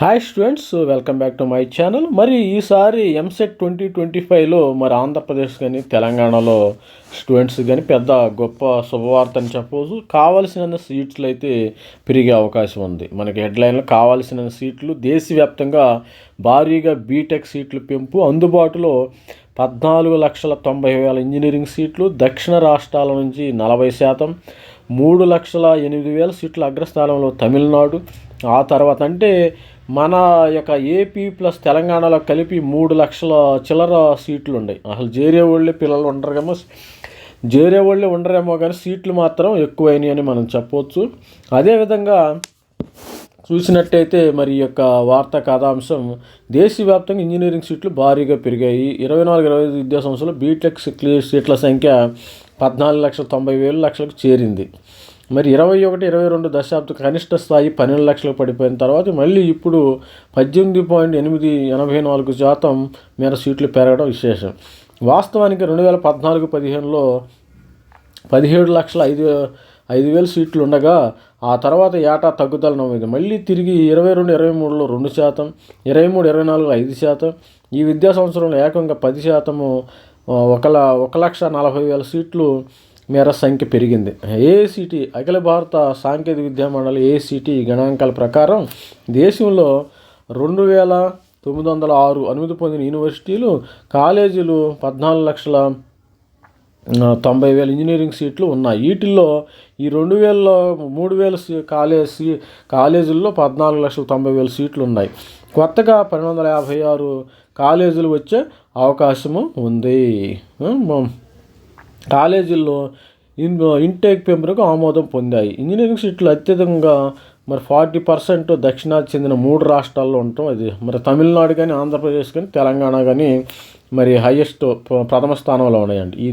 Hi students welcome back to my channel మరి ఈసారి EAMCET twenty twenty ఫైవ్లో మరి ఆంధ్రప్రదేశ్ కానీ తెలంగాణలో స్టూడెంట్స్ కానీ పెద్ద గొప్ప శుభవార్త అని చెప్పవచ్చు కావలసిన సీట్లు అయితే పెరిగే అవకాశం ఉంది. మనకి హెడ్లైన్లో కావాల్సిన సీట్లు దేశవ్యాప్తంగా భారీగా బీటెక్ సీట్లు పెంపు అందుబాటులో పద్నాలుగు లక్షల తొంభై వేల ఇంజనీరింగ్ సీట్లు దక్షిణ రాష్ట్రాల నుంచి నలభై శాతం మూడు లక్షల ఎనిమిది వేల సీట్ల అగ్రస్థానంలో తమిళనాడు. ఆ తర్వాత అంటే మన యొక్క ఏపీ ప్లస్ తెలంగాణలో కలిపి మూడు లక్షల చిల్లర సీట్లు ఉన్నాయి అసలు జేరే వాళ్ళే పిల్లలు ఉండరేమో. జేరే వాళ్ళే ఉండరేమో కానీ సీట్లు మాత్రం ఎక్కువైనాయి అని మనం చెప్పవచ్చు అదేవిధంగా చూసినట్టయితే మరి యొక్క వార్తా కథాంశం దేశవ్యాప్తంగా ఇంజనీరింగ్ సీట్లు భారీగా పెరిగాయి. ఇరవై నాలుగు ఇరవై ఐదు విద్యా సంవత్సరంలో బీటెక్ సీట్ల సంఖ్య పద్నాలుగు లక్షల తొంభై వేల లక్షలకు చేరింది. మరి ఇరవై ఒకటి ఇరవై రెండు దశాబ్ద కనిష్ట స్థాయి పన్నెండు లక్షలకు పడిపోయిన తర్వాత మళ్ళీ ఇప్పుడు పద్దెనిమిది పాయింట్ ఎనిమిది ఎనభై నాలుగు శాతం మేర సీట్లు పెరగడం విశేషం. వాస్తవానికి రెండు వేల పద్నాలుగు పదిహేనులో పదిహేడు లక్షల ఐదు ఐదు వేల సీట్లు ఉండగా ఆ తర్వాత ఏటా తగ్గుదల నమోదు మళ్ళీ తిరిగి ఇరవై రెండు ఇరవై మూడులో రెండు శాతం ఇరవై మూడు ఇరవై నాలుగు ఐదు శాతం. ఈ విద్యా సంవత్సరంలో ఏకంగా పది శాతము ఒక ఒక లక్ష నలభై వేల సీట్లు మేర సంఖ్య పెరిగింది. ఏఐసిటి అఖిల భారత సాంకేతిక విద్యా మండలి ఏఐసిటి గణాంకాల ప్రకారం దేశంలో రెండు వేల తొమ్మిది వందల ఆరు అనుమతి పొందిన యూనివర్సిటీలు కాలేజీలు పద్నాలుగు లక్షల తొంభై వేల ఇంజనీరింగ్ సీట్లు ఉన్నాయి. వీటిల్లో ఈ రెండు వేల మూడు వేల కాలేజ్ కాలేజీల్లో పద్నాలుగు లక్షల తొంభై వేల సీట్లు ఉన్నాయి. కొత్తగా పన్నెండు వందల యాభై ఆరు కాలేజీలు వచ్చే అవకాశము ఉంది. కాలేజీల్లో ఇన్ ఇంటేక్ పెంపునకు ఆమోదం పొందాయి. ఇంజనీరింగ్ సీట్లు అత్యధికంగా మరి ఫార్టీ పర్సెంట్ దక్షిణాది చెందిన మూడు రాష్ట్రాల్లో ఉండటం అది. మరి తమిళనాడు కానీ ఆంధ్రప్రదేశ్ కానీ తెలంగాణ కానీ మరి హయ్యెస్ట్ ప్రథమ స్థానంలో ఉన్నాయండి. ఈ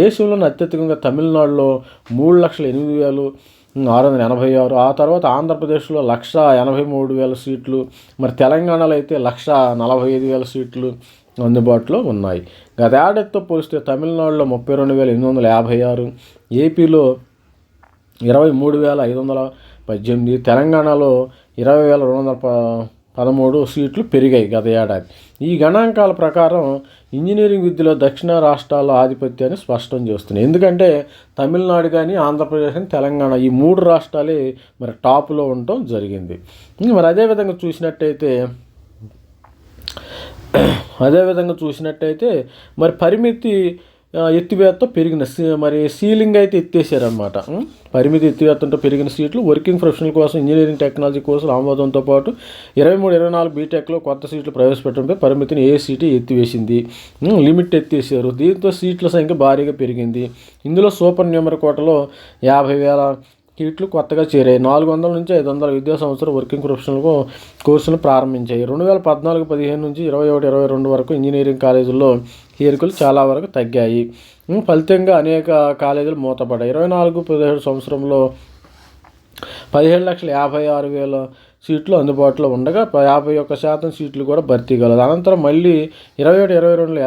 దేశంలోని అత్యధికంగా తమిళనాడులో మూడు లక్షల ఎనిమిది వేలు ఆరు వందల ఎనభై ఆరు. ఆ తర్వాత ఆంధ్రప్రదేశ్లో లక్ష ఎనభై మూడు వేల సీట్లు మరి తెలంగాణలో అయితే లక్ష నలభై ఐదు వేల సీట్లు అందుబాటులో ఉన్నాయి. గతేడాదితో పోలిస్తే తమిళనాడులో ముప్పై రెండు వేల ఎనిమిది వందల యాభై ఆరు ఏపీలో ఇరవై మూడు వేల ఐదు వందల పద్దెనిమిది తెలంగాణలో ఇరవై వేల రెండు వందల ప పదమూడు సీట్లు పెరిగాయి గత ఏడాది. ఈ గణాంకాల ప్రకారం ఇంజనీరింగ్ విద్యలో దక్షిణ రాష్ట్రాల ఆధిపత్యాన్ని స్పష్టం చేస్తున్నాయి. ఎందుకంటే తమిళనాడు కానీ ఆంధ్రప్రదేశ్ కానీ తెలంగాణ ఈ మూడు రాష్ట్రాలే మరి టాప్లో ఉండటం జరిగింది. మరి అదేవిధంగా చూసినట్టయితే అదేవిధంగా చూసినట్టయితే మరి పరిమితి ఎత్తివేతతో పెరిగిన మరి సీలింగ్ అయితే ఎత్తేసారనమాట పరిమితి ఎత్తివేతంతో పెరిగిన సీట్లు వర్కింగ్ ప్రొఫెషనల్ కోసం ఇంజనీరింగ్ టెక్నాలజీ కోసం ఆమోదంతో పాటు ఇరవై మూడు ఇరవై నాలుగు బీటెక్లో కొత్త సీట్లు ప్రవేశపెట్టడంపై పరిమితిని ఏ సీటు ఎత్తివేసింది? లిమిట్ ఎత్తేసారు. దీంతో సీట్ల సంఖ్య భారీగా పెరిగింది. ఇందులో సూపర్ న్యూమర్ కోటలో యాభై వేల సీట్లు కొత్తగా చేరాయి. నాలుగు వందల నుంచి ఐదు వందల విద్యా సంవత్సరం వర్కింగ్ ప్రొఫెషనల్కు కోర్సులు ప్రారంభించాయి. రెండు వేల పద్నాలుగు పదిహేను నుంచి ఇరవై ఒకటి ఇరవై రెండు వరకు ఇంజనీరింగ్ కాలేజీల్లో చేరికలు చాలా వరకు తగ్గాయి. ఫలితంగా అనేక కాలేజీలు మూతపడ్డాయి. ఇరవై నాలుగు పదిహేడు సంవత్సరంలో పదిహేడు లక్షల యాభై ఆరు వేల సీట్లు అందుబాటులో ఉండగా యాభై ఒక్క శాతం సీట్లు కూడా భర్తీ కలదు. అనంతరం మళ్ళీ ఇరవై ఒకటి ఇరవై రెండు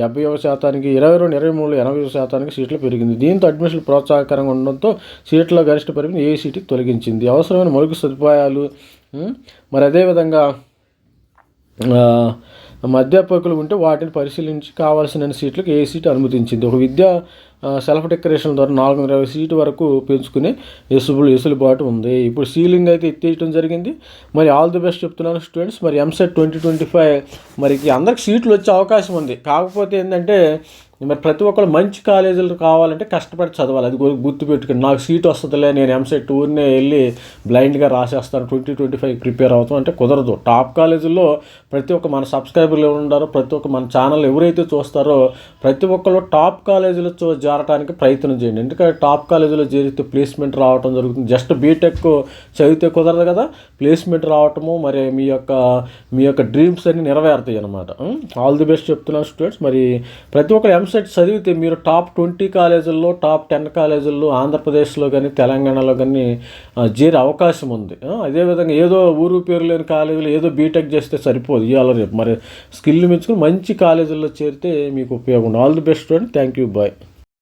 డెబ్బై ఒక శాతానికి ఇరవై రెండు ఇరవై మూడు ఎనభై శాతానికి సీట్లు పెరిగింది. దీంతో అడ్మిషన్ ప్రోత్సాహకరంగా ఉండడంతో సీట్ల గరిష్ట పరిమితి ఏ సీటుకి తొలగించింది. అవసరమైన మౌలిక సదుపాయాలు మరి అదేవిధంగా మధ్యాపకులు ఉంటే వాటిని పరిశీలించి కావాల్సిన సీట్లకు ఏ సీటు అనుమతించింది. ఒక విద్యా సెల్ఫ్ డెకరేషన్ ద్వారా నాలుగు వందల ఇరవై సీటు వరకు పెంచుకునే ఎసుబులు ఎసులుబాటు ఉంది. ఇప్పుడు సీలింగ్ అయితే ఎత్తేయడం జరిగింది. మరి ఆల్ ది బెస్ట్ చెప్తున్నాను స్టూడెంట్స్. మరి ఎంసెట్ ట్వంటీ ట్వంటీ ఫైవ్ మరి అందరికి సీట్లు వచ్చే అవకాశం ఉంది. కాకపోతే ఏంటంటే మరి ప్రతి ఒక్కరు మంచి కాలేజీలు కావాలంటే కష్టపడి చదవాలి. అది గుర్తుపెట్టుకుని నాకు సీట్ వస్తుందిలే నేను ఎంసెట్ ఊరినే వెళ్ళి బ్లైండ్గా రాసేస్తాను. ట్వంటీ ట్వంటీ ఫైవ్ ప్రిపేర్ అవుతాం అంటే కుదరదు. టాప్ కాలేజీల్లో ప్రతి ఒక్క మన సబ్స్క్రైబర్లు ఎవరు ఉన్నారో ప్రతి ఒక్క మన ఛానల్ ఎవరైతే చూస్తారో ప్రతి ఒక్కరు టాప్ కాలేజీలో చేరడానికి ప్రయత్నం చేయండి. ఎందుకంటే టాప్ కాలేజీలో చేరితే ప్లేస్మెంట్ రావడం జరుగుతుంది. జస్ట్ బీటెక్ చదివితే కుదరదు కదా. ప్లేస్మెంట్ రావటము మరి మీ యొక్క మీ యొక్క డ్రీమ్స్ అన్ని నెరవేరుతాయి అనమాట ఆల్ ది బెస్ట్ చెప్తున్నాను స్టూడెంట్స్. మరి ప్రతి ఒక్కరు ఎంసెట్ చదివితే మీరు టాప్ ట్వంటీ కాలేజీల్లో టాప్ టెన్ కాలేజీల్లో ఆంధ్రప్రదేశ్లో కానీ తెలంగాణలో కానీ చేరే అవకాశం ఉంది. అదేవిధంగా ఏదో ఊరు పేరు లేని కాలేజీలో ఏదో బీటెక్ చేస్తే సరిపోదు. ఇవాళ రేపు మరి స్కిల్ మెచ్చుకుని మంచి కాలేజీల్లో చేరితే మీకు ఉపయోగం all the best and thank you bye